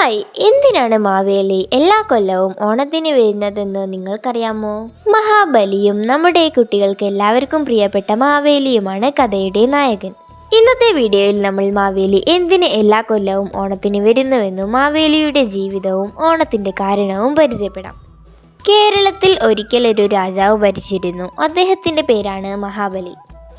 Hi എന്തിനാണ് മാവേലി എല്ലാ കൊല്ലവും ഓണത്തിന് വരുന്നതെന്ന് നിങ്ങൾക്കറിയാമോ? മഹാബലിയും നമ്മുടെ കുട്ടികൾക്ക് എല്ലാവർക്കും പ്രിയപ്പെട്ട മാവേലിയുമാണ് കഥയുടെ നായകൻ. ഇന്നത്തെ വീഡിയോയിൽ നമ്മൾ മാവേലി എന്തിന് എല്ലാ കൊല്ലവും ഓണത്തിന് വരുന്നുവെന്നും മാവേലിയുടെ ജീവിതവും ഓണത്തിന്റെ കാരണവും പരിചയപ്പെടാം. കേരളത്തിൽ ഒരിക്കലൊരു രാജാവ് ഭരിച്ചിരുന്നു. അദ്ദേഹത്തിന്റെ പേരാണ് മഹാബലി.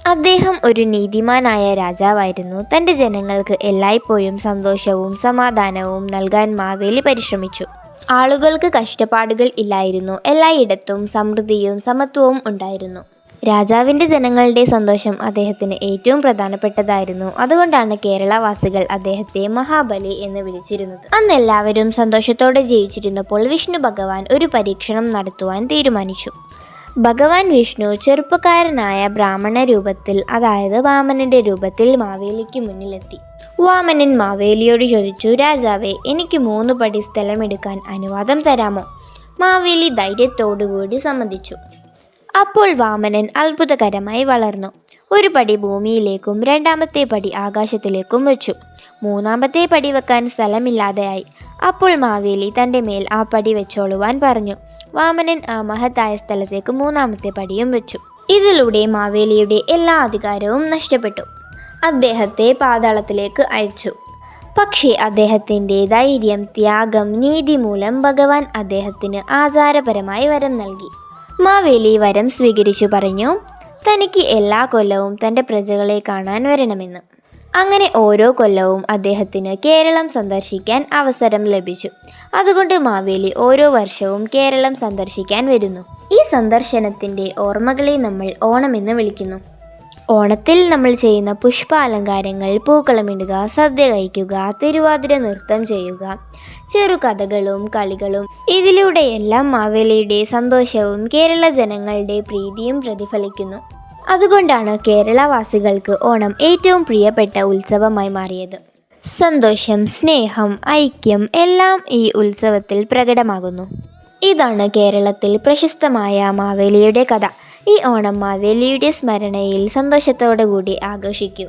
അദ്ദേഹം ഒരു നീതിമാനായ രാജാവായിരുന്നു. തന്റെ ജനങ്ങൾക്ക് എല്ലായ്പ്പോഴും സന്തോഷവും സമാധാനവും നൽകാൻ മാവേലി പരിശ്രമിച്ചു. ആളുകൾക്ക് കഷ്ടപ്പാടുകൾ ഇല്ലായിരുന്നു. എല്ലായിടത്തും സമൃദ്ധിയും സമത്വവും ഉണ്ടായിരുന്നു. രാജാവിന്റെ ജനങ്ങളുടെ സന്തോഷം അദ്ദേഹത്തിന് ഏറ്റവും പ്രധാനപ്പെട്ടതായിരുന്നു. അതുകൊണ്ടാണ് കേരളവാസികൾ അദ്ദേഹത്തെ മഹാബലി എന്ന് വിളിച്ചിരുന്നത്. അന്ന് എല്ലാവരും സന്തോഷത്തോടെ ജീവിച്ചിരുന്നപ്പോൾ വിഷ്ണു ഭഗവാൻ ഒരു പരീക്ഷണം നടത്തുവാൻ തീരുമാനിച്ചു. ഭഗവാൻ വിഷ്ണു ചെറുപ്പക്കാരനായ ബ്രാഹ്മണ രൂപത്തിൽ അതായത് വാമനന്റെ രൂപത്തിൽ മാവേലിക്ക് മുന്നിലെത്തി. വാമനൻ മാവേലിയോട് ചോദിച്ചു രാജാവേ എനിക്ക് മൂന്ന് പടി സ്ഥലമെടുക്കാൻ അനുവാദം തരാമോ? മാവേലി ധൈര്യത്തോടുകൂടി സമ്മതിച്ചു. അപ്പോൾ വാമനൻ അത്ഭുതകരമായി വളർന്നു. ഒരു പടി ഭൂമിയിലേക്കും രണ്ടാമത്തെ പടി ആകാശത്തിലേക്കും വെച്ചു. മൂന്നാമത്തെ പടി വെക്കാൻ സ്ഥലമില്ലാതെയായി. അപ്പോൾ മാവേലി തന്റെ മേൽ ആ പടി വെച്ചോളുവാൻ പറഞ്ഞു. വാമനൻ ആ മഹത്തായ സ്ഥലത്തേക്ക് മൂന്നാമത്തെ പടിയും വെച്ചു. ഇതിലൂടെ മാവേലിയുടെ എല്ലാ അധികാരവും നഷ്ടപ്പെട്ടു. അദ്ദേഹത്തെ പാതാളത്തിലേക്ക് അയച്ചു. പക്ഷേ അദ്ദേഹത്തിന്റെ ധൈര്യം ത്യാഗം നീതി മൂലം ഭഗവാൻ അദ്ദേഹത്തിന് ആചാരപരമായി വരം നൽകി. മാവേലി വരം സ്വീകരിച്ചു പറഞ്ഞു തനിക്ക് എല്ലാ കൊല്ലവും തന്റെ പ്രജകളെ കാണാൻ വരണമെന്ന്. അങ്ങനെ ഓരോ കൊല്ലവും അദ്ദേഹത്തിന് കേരളം സന്ദർശിക്കാൻ അവസരം ലഭിച്ചു. അതുകൊണ്ട് മാവേലി ഓരോ വർഷവും കേരളം സന്ദർശിക്കാൻ വരുന്നു. ഈ സന്ദർശനത്തിന്റെ ഓർമ്മകളെ നമ്മൾ ഓണമെന്ന് വിളിക്കുന്നു. ഓണത്തിൽ നമ്മൾ ചെയ്യുന്ന പുഷ്പാലങ്കാരങ്ങൾ പൂക്കളമിടുക സദ്യ കഴിക്കുക തിരുവാതിര നൃത്തം ചെയ്യുക ചെറുകഥകളും കളികളും. ഇതിലൂടെയെല്ലാം മാവേലിയുടെ സന്തോഷവും കേരള ജനങ്ങളുടെ പ്രീതിയും പ്രതിഫലിക്കുന്നു. അതുകൊണ്ടാണ് കേരളവാസികൾക്ക് ഓണം ഏറ്റവും പ്രിയപ്പെട്ട ഉത്സവമായി മാറിയത്. സന്തോഷം സ്നേഹം ഐക്യം എല്ലാം ഈ ഉത്സവത്തിൽ പ്രകടമാകുന്നു. ഇതാണ് കേരളത്തിൽ പ്രശസ്തമായ മാവേലിയുടെ കഥ. ഈ ഓണം മാവേലിയുടെ സ്മരണയിൽ സന്തോഷത്തോടു കൂടി ആഘോഷിക്കൂ.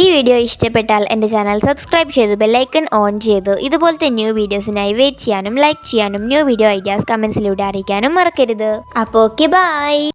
ഈ വീഡിയോ ഇഷ്ടപ്പെട്ടാൽ എന്റെ ചാനൽ സബ്സ്ക്രൈബ് ചെയ്ത് ബെല്ലൈക്കൺ ഓൺ ചെയ്ത്. ഇതുപോലത്തെ ന്യൂ വീഡിയോസിനായി വെയിറ്റ് ചെയ്യാനും ലൈക്ക് ചെയ്യാനും ന്യൂ വീഡിയോ ഐഡിയാസ് കമൻസിലൂടെ അറിയിക്കാനും മറക്കരുത്. അപ്പോൾ ഓക്കെ ബൈ.